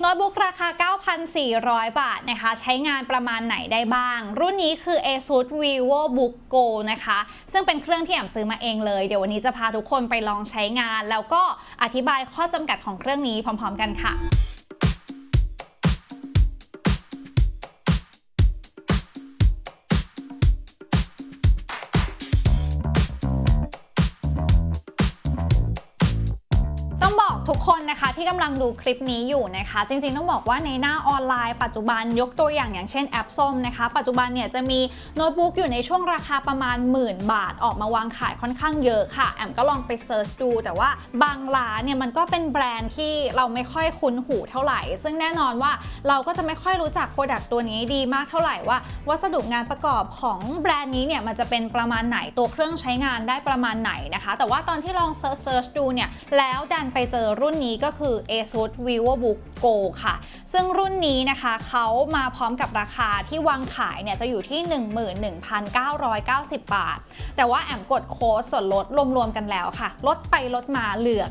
โน้ตบุ๊กราคา 9,400 บาทนะคะ ใช้งานประมาณไหนได้บ้าง รุ่นนี้คือ ASUS VivoBook Go นะคะ ซึ่งเป็นเครื่องที่แอมซื้อมาเองเลย เดี๋ยววันนี้จะพาทุกคนไปลองใช้งาน แล้วก็อธิบายข้อจำกัดของเครื่องนี้พร้อม ๆ กันค่ะ นะคะที่กำลังดูคลิปนี้อยู่นะคะ จริงๆต้องบอกว่าในหน้าออนไลน์ปัจจุบันยกตัวอย่างอย่างเช่นแอปส้มนะคะ ปัจจุบันเนี่ยจะมีโน้ตบุ๊กอยู่ในช่วงราคาประมาณหมื่นบาทออกมาวางขายค่อนข้างเยอะค่ะแอมก็ลองไปเซิร์ชดู แต่ว่าบางร้านเนี่ยมันก็เป็นแบรนด์ที่เราไม่ค่อยคุ้นหูเท่าไหร่ ซึ่งแน่นอนว่าเราก็จะไม่ค่อยรู้จักโปรดักต์ตัวนี้ดีมากเท่าไหร่ว่า วัสดุงานประกอบของแบรนด์นี้เนี่ยมันจะเป็นประมาณไหนตัวเครื่องใช้งานได้ประมาณไหนนะคะ แต่ว่าตอนที่ลองเซิร์ชเซิร์ชดูเนี่ยแล้วดันไปเจอรุ่นนี้ก็คือ ASUS VivoBook Go ค่ะ ซึ่งรุ่นนี้นะคะเขามาพร้อมกับราคาที่วางขายเนี่ยจะอยู่ที่ 11,990 บาท แต่ว่าแอมกดโค้ดส่วนลดรวมๆกันแล้วค่ะ ลดไปลดมาเหลือ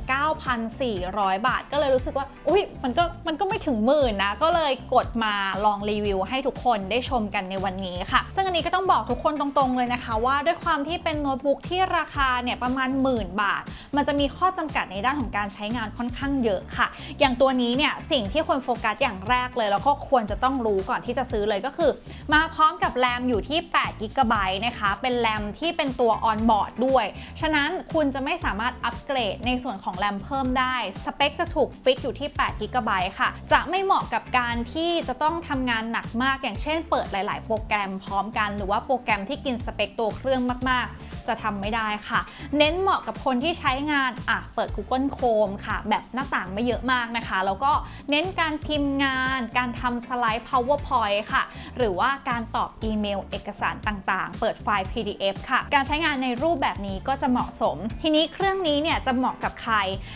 9,400 บาท ก็เลยรู้สึกว่า อุ้ยมันก็มันก็ ถึงหมื่นนะ ก็เลยกดมาลองรีวิวให้ทุกคนได้ชมกันในวันนี้ค่ะ ซึ่งอันนี้ก็ต้องบอกทุกคนตรงๆเลยนะคะ ว่าด้วยความที่เป็นโน้ตบุ๊กที่ราคาเนี่ยประมาณหมื่นบาท มันจะมีข้อจำกัดในด้านของการใช้งานค่อนข้างเยอะค่ะ อย่างตัวนี้เนี่ยสิ่งที่ควรโฟกัสอย่างแรกเลย แล้วก็ควรจะต้องรู้ก่อนที่จะซื้อเลยก็คือ มาพร้อมกับแรมอยู่ที่8 g b นะคะ เป็นแรมที่เป็นตัวออนบอร์ดด้วย ฉะนั้นคุณจะไม่สามารถอัปเกรดในส่วนของแรมเพิ่มได้ สเปคจะถูกฟิกอยู่ที่8 g b ค่ะ จะะไม่เหมาะกับการที่จะต้องทำงานหนักมาก อย่างเช่นเปิดหลาย ๆ โปรแกรมพร้อมกัน หรือว่าโปรแกรมที่กินสเปคตัวเครื่องมาก ๆ จะทำไม่ได้ค่ะ เน้นเหมาะกับคนที่ใช้งานอะเปิด Google Chrome ค่ะ แบบหน้าต่างไม่เยอะมากนะคะ แล้วก็เน้นการพิมพ์งาน การทำสไลด์ PowerPoint ค่ะ หรือว่าการตอบอีเมลเอกสารต่างๆ เปิดไฟล์ PDF ค่ะ การใช้งานในรูปแบบนี้ก็จะเหมาะสม ทีนี้เครื่องนี้เนี่ยจะเหมาะกับใคร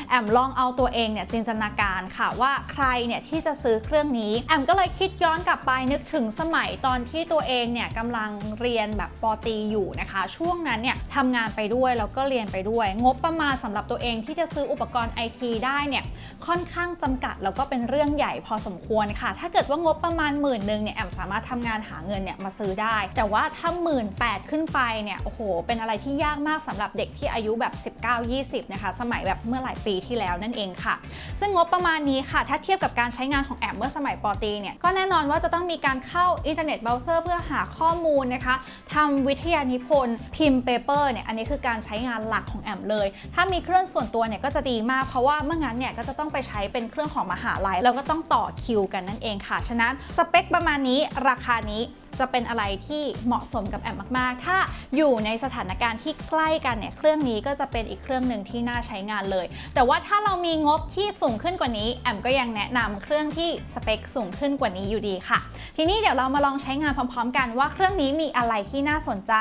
แอมลองเอาตัวเองเนี่ยจินตนาการค่ะว่าใครเนี่ยที่จะซื้อเครื่องนี้ แอมก็เลยคิดย้อนกลับไปนึกถึงสมัยตอนที่ตัวเองเนี่ยกำลังเรียนแบบปอตีอยู่นะคะ ช่วงนั้นเนี่ย ทำงานไปด้วยแล้วก็เรียนไปด้วย งบประมาณสำหรับตัวเองที่จะซื้ออุปกรณ์ไอทีได้เนี่ยค่อนข้างจำกัดแล้วก็เป็นเรื่องใหญ่พอสมควรค่ะ ถ้าเกิดว่างบประมาณหมื่นหนึ่งเนี่ยแอมสามารถทำงานหาเงินเนี่ยมาซื้อได้ แต่ว่าถ้าหมื่นแปดขึ้นไปเนี่ยโอ้โห เป็นอะไรที่ยากมากสำหรับเด็กที่อายุแบบ 19-20 นะคะ สมัยแบบเมื่อหลายปีที่แล้วนั่นเองค่ะ ซึ่งงบประมาณนี้ค่ะ ถ้าเทียบกับการใช้งานของแอมเมื่อสมัยปอตีเนี่ยก็แน่นอนว่าจะต้องมีการเข้าอินเทอร์เน็ตเบราว์เซอร์เพื่อหาข้อมูลนะคะทำวิทยานิพนธ์พิมพ์เปเปอร์เนี่ยอันนี้คือการใช้งานหลักของแอมเลย ถ้ามีเครื่องส่วนตัวเนี่ยก็จะดีมากเพราะว่าเมื่องั้นเนี่ยก็จะต้องไปใช้เป็นเครื่องของมหาลัยแล้วก็ต้องต่อคิวกันนั่นเองค่ะ ฉะนั้นสเปคประมาณนี้ราคานี้ จะเป็นอะไรที่เหมาะสมกับแอมมากๆ ถ้าอยู่ในสถานการณ์ที่ใกล้กันเนี่ยเครื่องนี้ก็จะเป็นอีกเครื่องหนึ่งที่น่าใช้งานเลย แต่ว่าถ้าเรามีงบที่สูงขึ้นกว่านี้ แอมก็ยังแนะนำเครื่องที่สเปคสูงขึ้นกว่านี้อยู่ดีค่ะ ทีนี้เดี๋ยวเรามาลองใช้งานพร้อม ๆ กันว่าเครื่องนี้มีอะไรที่น่าสนใจ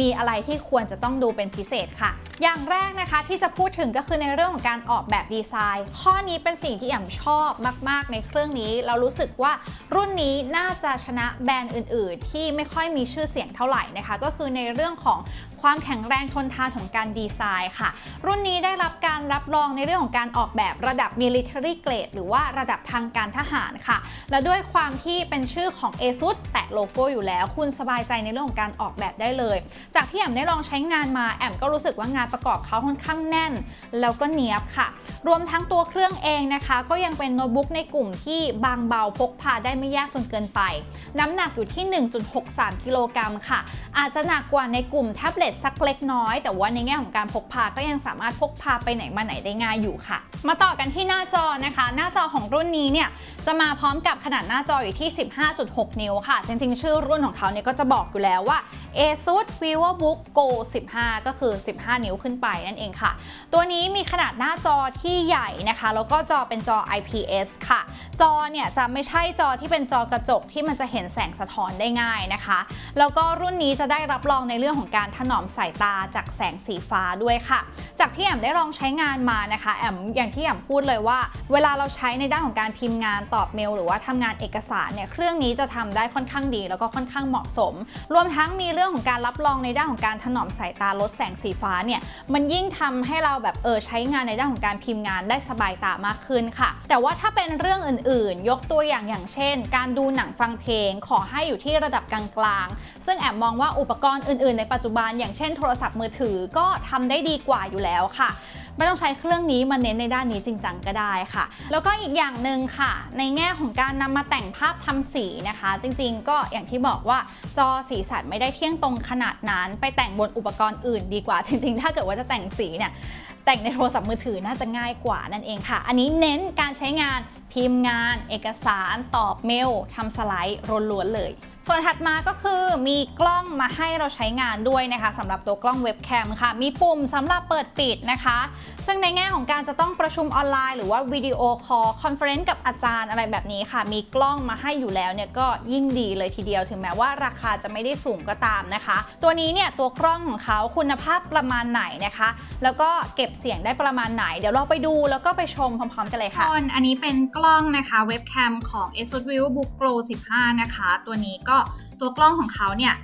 มีอะไรที่ควรจะต้องดูเป็นพิเศษค่ะ อย่างแรกนะคะที่จะพูดถึงก็คือในเรื่องของการออกแบบดีไซน์ ข้อนี้เป็นสิ่งที่แอมชอบมาก ๆ ในเครื่องนี้ เรารู้สึกว่ารุ่นนี้น่าจะชนะแบรนด์อื่นๆที่ไม่ค่อยมีชื่อเสียงเท่าไหร่นะคะ ก็คือในเรื่องของความแข็งแรงทนทานของการดีไซน์ค่ะ รุ่นนี้ได้รับการรับรองในเรื่องของการออกแบบระดับ military grade หรือว่าระดับทางการทหารค่ะ และด้วยความที่เป็นชื่อของ ASUS แปะโลโก้อยู่แล้ว คุณสบายใจในเรื่องของการออกแบบได้เลย จากที่แอมได้ลองใช้งานมาแอมก็รู้สึกว่างานประกอบเขาค่อนข้างแน่น แล้วก็เนียบค่ะ รวมทั้งตัวเครื่องเองนะคะ ก็ยังเป็นโน้ตบุ๊กในกลุ่มที่บางเบาพกพาได้ไม่ยากจนเกินไป น้ำหนักอยู่ที่ 1.63 กิโลกรัมค่ะ อาจจะหนักกว่าในกลุ่มแท็บเล็ตสักเล็กน้อย แต่ว่าในแง่ของการพกพาก็ยังสามารถพกพาไปไหนมาไหนได้ง่ายอยู่ค่ะ มาต่อกันที่หน้าจอนะคะ หน้าจอของรุ่นนี้เนี่ยจะมาพร้อมกับขนาดหน้าจออยู่ที่ 15.6 นิ้วค่ะ จริงๆ ชื่อรุ่นของเขาเนี่ยก็จะบอกอยู่แล้วว่า ASUS VivoBook Go 15 ก็คือ 15 นิ้วขึ้นไปนั่นเองค่ะ ตัวนี้มีขนาดหน้าจอที่ใหญ่นะคะ แล้วก็จอเป็นจอ IPS ค่ะ จอเนี่ยจะไม่ใช่จอที่เป็นจอกระจกที่มันจะเห็นแสงสะท้อนได้ง่ายนะคะ แล้วก็รุ่นนี้จะได้รับรองในเรื่องของการถนอมสายตาจากแสงสีฟ้าด้วยค่ะ จากที่แอมได้ลองใช้งานมานะคะ แอมอย่างที่แอมพูดเลยว่า เวลาเราใช้ในด้านของการพิมพ์งานตอบเมล หรือว่าทำงานเอกสารเนี่ยเครื่องนี้จะทำได้ค่อนข้างดี แล้วก็ค่อนข้างเหมาะสม รวมทั้งมีเรื่องรื่องของการรับรองในด้านของการถนอมสายตาลดแสงสีฟ้าเนี่ยมันยิ่งทำให้เราแบบเออใช้งานในด้านของการพิมพ์งานได้สบายตามากขึ้นค่ะ แต่ว่าถ้าเป็นเรื่องอื่นๆ ยกตัวอย่างอย่างเช่น การดูหนังฟังเพลงขอให้อยู่ที่ระดับกลางๆ ซึ่งแอบมองว่าอุปกรณ์อื่นๆ ในปัจจุบันอย่างเช่นโทรศัพท์มือถือก็ทำได้ดีกว่าอยู่แล้วค่ะ ไม่ต้องใช้เครื่องนี้มาเน้นในด้านนี้จริงจังก็ได้ค่ะ แล้วก็อีกอย่างหนึ่งค่ะ ในแง่ของการนำมาแต่งภาพทำสีนะคะ จริงๆ ก็อย่างที่บอกว่าจอสีสันไม่ได้เที่ยงตรงขนาดนั้น ไปแต่งบนอุปกรณ์อื่นดีกว่า จริงๆ ถ้าเกิดว่าจะแต่งสีเนี่ย แต่งในโทรศัพท์มือถือน่าจะง่ายกว่านั่นเองค่ะ อันนี้เน้นการใช้งานพิมพ์งาน เอกสารตอบเมลทำสไลด์ล้วนๆเลย ส่วนถัดมาก็คือมีกล้องมาให้เราใช้งานด้วยนะคะสำหรับตัวกล้องเว็บแคมค่ะ มีปุ่มสำหรับเปิดปิดนะคะ ซึ่งในแง่ของการจะต้องประชุมออนไลน์หรือว่าวิดีโอคอลคอนเฟอเรนซ์กับอาจารย์อะไรแบบนี้ค่ะ มีกล้องมาให้อยู่แล้วเนี่ยก็ยิ่งดีเลยทีเดียวถึงแม้ว่าราคาจะไม่ได้สูงก็ตามนะคะ ตัวนี้เนี่ยตัวกล้องของเขาคุณภาพประมาณไหนนะคะ แล้วก็เก็บเสียงได้ประมาณไหน เดี๋ยวเราไปดูแล้วก็ไปชมพร้อมๆกันเลยค่ะอันนี้เป็นกล้องนะคะเว็บแคมของ ASUS VivoBook Pro 15 นะคะ ตัวนี้ก็ตัวกล้องของเขาเนี่ย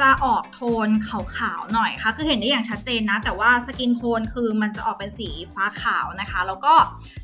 จะออกโทนขาวๆหน่อยค่ะ คือเห็นได้อย่างชัดเจนนะ แต่ว่าสกินโทนคือมันจะออกเป็นสีฟ้าขาวนะคะ แล้วก็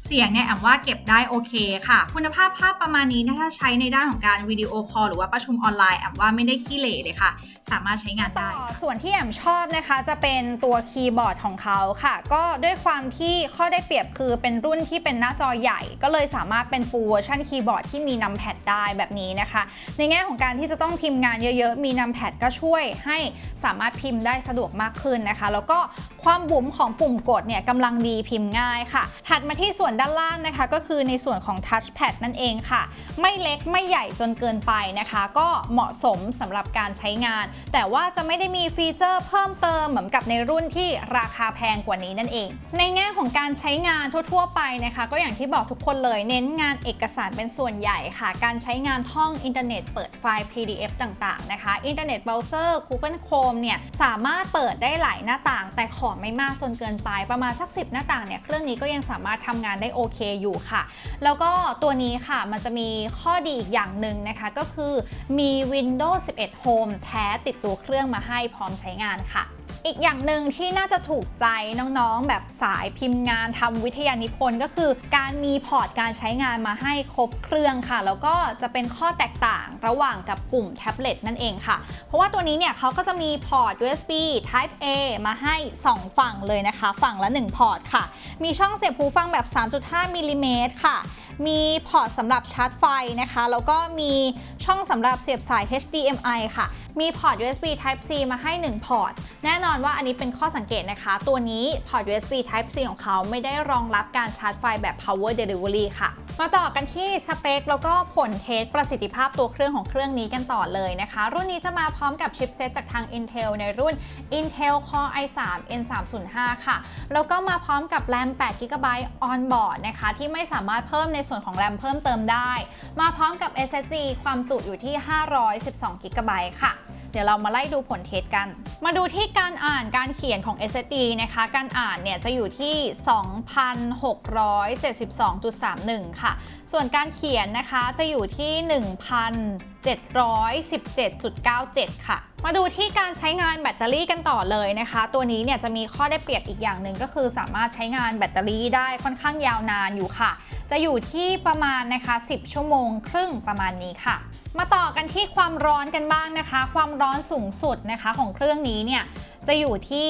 เสียงเนี่ยแอมว่าเก็บได้โอเคค่ะ คุณภาพภาพประมาณนี้นะถ้าใช้ในด้านของการวิดีโอคอลหรือว่าประชุมออนไลน์แอมว่าไม่ได้ขี้เหร่เลยค่ะ สามารถใช้งานได้ ส่วนที่แอมชอบนะคะจะเป็นตัวคีย์บอร์ดของเขาค่ะ ก็ด้วยความที่ข้อได้เปรียบคือเป็นรุ่นที่เป็นหน้าจอใหญ่ ก็เลยสามารถเป็น full version คีย์บอร์ดที่มีนัมแพดได้แบบนี้นะคะ ในแง่ของการที่จะต้องพิมพ์งานเยอะๆมีนัมแพดก็ช่วย่วยให้สามารถพิมพ์ได้สะดวกมากขึ้นนะคะ แล้วก็ความบุ๋มของปุ่มกดเนี่ยกำลังดีพิมพ์ง่ายค่ะ ถัดมาที่ส่วนด้านล่างนะคะ ก็คือในส่วนของ Touchpad นั่นเองค่ะ ไม่เล็กไม่ใหญ่จนเกินไปนะคะ ก็เหมาะสมสำหรับการใช้งาน แต่ว่าจะไม่ได้มีฟีเจอร์เพิ่มเติมเหมือนกับในรุ่นที่ราคาแพงกว่านี้นั่นเอง ในแง่ของการใช้งานทั่ว ๆ ไปนะคะ ก็อย่างที่บอกทุกคนเลยเน้นงานเอกสารเป็นส่วนใหญ่ค่ะ การใช้งานท่องอินเทอร์เน็ตเปิดไฟล์ PDF ต่างๆนะคะ อินเทอร์เน็ตเบราว์เซอร์ Google Chrome เนี่ยสามารถเปิดได้หลายหน้าต่าง แต่ขอไม่มากจนเกินไปประมาณสัก 10 หน้าต่างเนี่ยเครื่องนี้ก็ยังสามารถทำงานได้โอเคอยู่ค่ะ แล้วก็ตัวนี้ค่ะมันจะมีข้อดีอีกอย่างหนึ่งนะคะก็คือมี Windows 11 Home แท้ติดตัวเครื่องมาให้พร้อมใช้งานค่ะ อีกอย่างหนึ่งที่น่าจะถูกใจน้องๆ แบบสายพิมพ์งานทำวิทยานิพนธ์ก็คือ การมีพอร์ตการใช้งานมาให้ครบเครื่องค่ะ แล้วก็จะเป็นข้อแตกต่างระหว่างกับปุ่มแท็บเล็ตนั่นเองค่ะ เพราะว่าตัวนี้เนี่ยเขาก็จะมีพอร์ต USB Type A มาให้ 2 ฝั่งเลยนะคะ ฝั่งละ 1 พอร์ตค่ะ มีช่องเสียบหูฟังแบบ 3.5มิลลิเมตรค่ะมีพอร์ตสำหรับชาร์จไฟนะคะ แล้วก็มีช่องสำหรับเสียบสาย HDMI ค่ะมีพอร์ต USB Type C มาให้ 1 พอร์ต แน่นอนว่าอันนี้เป็นข้อสังเกตนะคะ ตัวนี้พอร์ต USB Type C ของเขาไม่ได้รองรับการชาร์จไฟแบบ Power Delivery ค่ะ มาต่อกันที่สเปคแล้วก็ผลเทสประสิทธิภาพตัวเครื่องของเครื่องนี้กันต่อเลยนะคะ รุ่นนี้จะมาพร้อมกับชิปเซตจากทาง Intel ในรุ่น Intel Core i3 N305 ค่ะ แล้วก็มาพร้อมกับแรม8 GB on board นะคะ ที่ไม่สามารถเพิ่มในส่วนของแรมเพิ่มเติมได้ มาพร้อมกับ SSD ความจุอยู่ที่ 512 GB ค่ะ เดี๋ยวเรามาไล่ดูผลเทสกัน มาดูที่การอ่านการเขียนของ SSD นะคะ การอ่านเนี่ยจะอยู่ที่ 2,672.31 ค่ะ ส่วนการเขียนนะคะจะอยู่ที่ 1,717.97 ค่ะ มาดูที่การใช้งานแบตเตอรี่กันต่อเลยนะคะ ตัวนี้เนี่ยจะมีข้อได้เปรียบอีกอย่างหนึ่งก็คือสามารถใช้งานแบตเตอรี่ได้ค่อนข้างยาวนานอยู่ค่ะ จะอยู่ที่ประมาณนะคะ 10 ชั่วโมงครึ่งประมาณนี้ค่ะ มาต่อกันที่ความร้อนกันบ้างนะคะ ความร้อนสูงสุดนะคะของเครื่องนี้เนี่ย จะอยู่ที่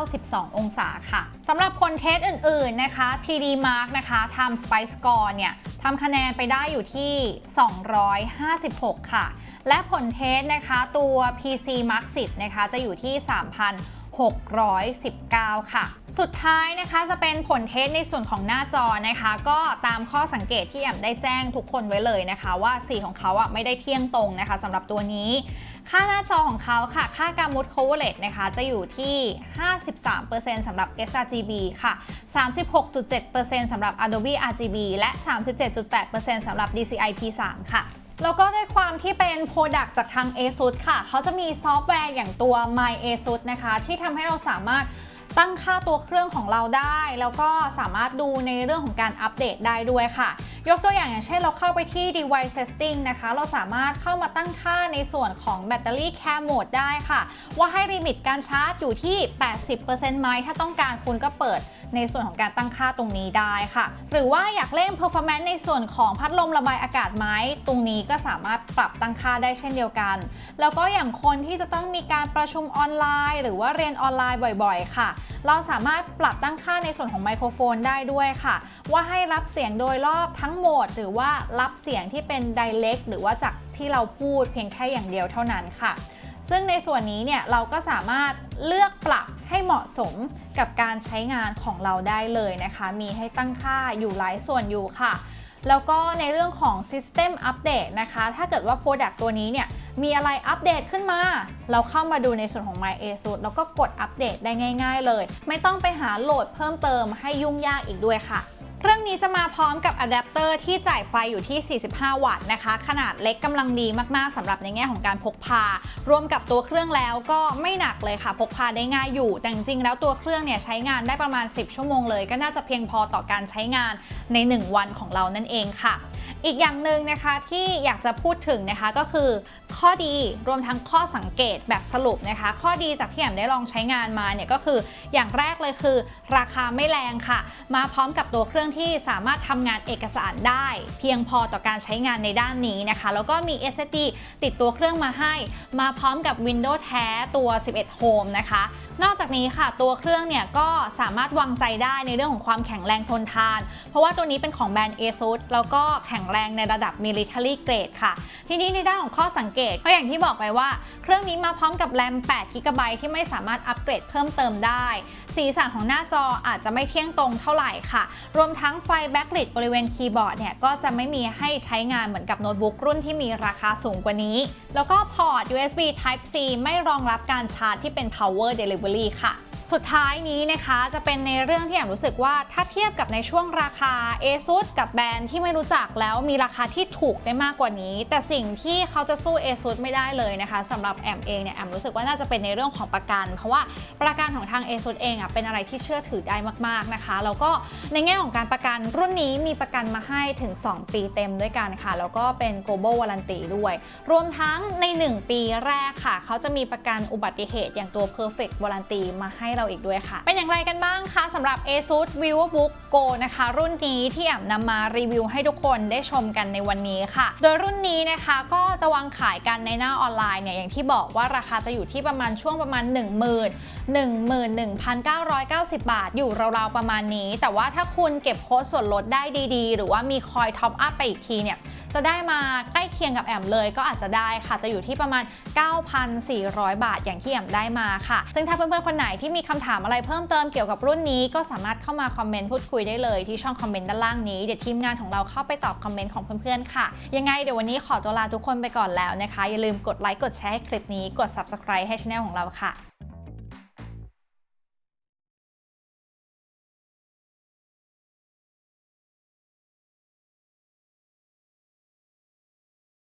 92 องศาค่ะสำหรับคนเทสอื่นๆนะคะ TD Mark นะคะทำ Spice Score เนี่ยทำคะแนนไปได้อยู่ที่ 256 ค่ะ และผลเทสนะคะตัว PC Mark 10 นะคะ จะอยู่ที่3,619 ค่ะ สุดท้ายนะคะจะเป็นผลเทสในส่วนของหน้าจอนะคะ ก็ตามข้อสังเกตที่แอมได้แจ้งทุกคนไว้เลยนะคะ ว่าสีของเขาอะไม่ได้เที่ยงตรงนะคะสำหรับตัวนี้ ค่าหน้าจอของเขาค่ะ ค่าการมุด coverage นะคะ จะอยู่ที่ 53%สำหรับ sRGB ค่ะ 36.7%สำหรับ Adobe RGB และ 37.8%สำหรับ DCI P3 ค่ะแล้วก็ด้วยความที่เป็น Product จากทาง ASUS ค่ะ เขาจะมีซอฟต์แวร์อย่างตัว My ASUS นะคะ ที่ทำให้เราสามารถ ตั้งค่าตัวเครื่องของเราได้ แล้วก็สามารถดูในเรื่องของการอัปเดตได้ด้วยค่ะ ยกตัวอย่างอย่างเช่นเราเข้าไปที่ device setting นะคะ เราสามารถเข้ามาตั้งค่าในส่วนของแบตเตอรี่ care mode ได้ค่ะ ว่าให้ลิมิตการชาร์จอยู่ที่ 80%ไหมถ้าต้องการคุณก็เปิด ในส่วนของการตั้งค่าตรงนี้ได้ค่ะ หรือว่าอยากเล่น performance ในส่วนของพัดลมระบายอากาศไหมตรงนี้ก็สามารถปรับตั้งค่าได้เช่นเดียวกัน แล้วก็อย่างคนที่จะต้องมีการประชุมออนไลน์ หรือว่าเรียนออนไลน์บ่อยๆ ค่ะเราสามารถปรับตั้งค่าในส่วนของไมโครโฟนได้ด้วยค่ะ ว่าให้รับเสียงโดยรอบทั้งหมด หรือว่ารับเสียงที่เป็น direct หรือว่าจากที่เราพูดเพียงแค่อย่างเดียวเท่านั้นค่ะ ซึ่งในส่วนนี้เนี่ยเราก็สามารถเลือกปรับให้เหมาะสมกับการใช้งานของเราได้เลยนะคะ มีให้ตั้งค่าอยู่หลายส่วนอยู่ค่ะ แล้วก็ในเรื่องของ System Update นะคะ ถ้าเกิดว่า Product ตัวนี้เนี่ยมีอะไรอัปเดตขึ้นมา เราเข้ามาดูในส่วนของ My ASUS แล้วก็กดอัปเดตได้ง่าย ๆ เลย ไม่ต้องไปหาโหลดเพิ่มเติมให้ยุ่งยากอีกด้วยค่ะ เครื่องนี้จะมาพร้อมกับอะแดปเตอร์ที่จ่ายไฟอยู่ที่ 45 วัตต์นะคะ ขนาดเล็กกำลังดีมากๆสำหรับในแง่ของการพกพา รวมกับตัวเครื่องแล้วก็ไม่หนักเลยค่ะ พกพาได้ง่ายอยู่ แต่จริงๆแล้วตัวเครื่องเนี่ยใช้งานได้ประมาณ 10 ชั่วโมงเลย ก็น่าจะเพียงพอต่อการใช้งานใน 1 วันของเรานั่นเองค่ะ อีกอย่างหนึ่งนะคะที่อยากจะพูดถึงนะคะก็คือ ข้อดีรวมทั้งข้อสังเกตแบบสรุปนะคะ ข้อดีจากที่แอมได้ลองใช้งานมาเนี่ยก็คืออย่างแรกเลยคือ ราคาไม่แรงค่ะ มาพร้อมกับตัวเครื่องที่สามารถทำงานเอกสารได้ เพียงพอต่อการใช้งานในด้านนี้นะคะ แล้วก็มี SSD ติดตัวเครื่องมาให้ มาพร้อมกับ Windows แท้ตัว 11 Home นะคะ นอกจากนี้ค่ะตัวเครื่องเนี่ยก็สามารถวางใจได้ในเรื่องของความแข็งแรงทนทาน เพราะว่าตัวนี้เป็นของแบรนด์ ASUS แล้วก็แข็งแรงในระดับ military grade ค่ะ ทีนี้ในด้านของข้อสังเกตก็อย่างที่บอกไปว่า เครื่องนี้มาพร้อมกับแรม8 g b ที่ไม่สามารถอัปเกรดเพิ่มเติมได้ สีสันของหน้าจออาจจะไม่เที่ยงตรงเท่าไหร่ค่ะ รวมทั้งไฟแบ็กลิตบริเวณคีย์บอร์ดเนี่ยก็จะไม่มีให้ใช้งานเหมือนกับโน้ตบุ๊กรุ่นที่มีราคาสูงกว่านี้ แล้วก็พอร์ต USB Type C ไม่รองรับการชาร์จที่เป็น power delivery ค่ะ สุดท้ายนี้นะคะจะเป็นในเรื่องที่แอมรู้สึกว่าถ้าเทียบกับในช่วงราคา ASUS กับแบรนด์ที่ไม่รู้จักแล้วมีราคาที่ถูกได้มากกว่านี้ แต่สิ่งที่เขาจะสู้ ASUS ไม่ได้เลยนะคะสำหรับแอมเองเนี่ยแอมรู้สึกว่าน่าจะเป็นในเรื่องของประกัน เพราะว่าประกันของทาง ASUS เองอะเป็นอะไรที่เชื่อถือได้มากๆนะคะแล้วก็ในแง่ของการประกันรุ่นนี้มีประกันมาให้ถึง 2 ปีเต็มด้วยกันค่ะแล้วก็เป็น global warranty ด้วย รวมทั้งใน 1 ปีแรกค่ะ เขาจะมีประกันอุบัติเหตุอย่างตัว perfect warranty มาให้เราอีกด้วยค่ะ เป็นอย่างไรกันบ้างคะสำหรับ ASUS VivoBook Go นะคะ รุ่นนี้ที่แอมนำมารีวิวให้ทุกคนได้ชมกันในวันนี้ค่ะ โดยรุ่นนี้นะคะก็จะวางขายกันในหน้าออนไลน์เนี่ยอย่างที่บอกว่าราคาจะอยู่ที่ประมาณช่วงประมาณ 1 0 0 0 0 11,990 บาท อยู่ราวๆประมาณนี้ แต่ว่าถ้าคุณเก็บโค้ดส่วนลดได้ดีๆ หรือว่ามีคอยท็อปอัพไปอีกทีเนี่ย จะได้มาใกล้เคียงกับแอมเลยก็อาจจะได้ค่ะ จะอยู่ที่ประมาณ 9,400 บาทอย่างที่แอมได้มาค่ะ ซึ่งถ้าเพื่อนๆ คนไหนที่มีคำถามอะไรเพิ่มเติมเกี่ยวกับรุ่นนี้ก็สามารถเข้ามาคอมเมนต์พูดคุยได้เลยที่ช่องคอมเมนต์ด้านล่างนี้เดี๋ยวทีมงานของเราเข้าไปตอบคอมเมนต์ของเพื่อนๆค่ะ ยังไงเดี๋ยววันนี้ขอตัวลาทุกคนไปก่อนแล้วนะคะ อย่าลืมกดไลค์กดแชร์ให้คลิปนี้กด subscribe ให้ช anel ของเราค่ะ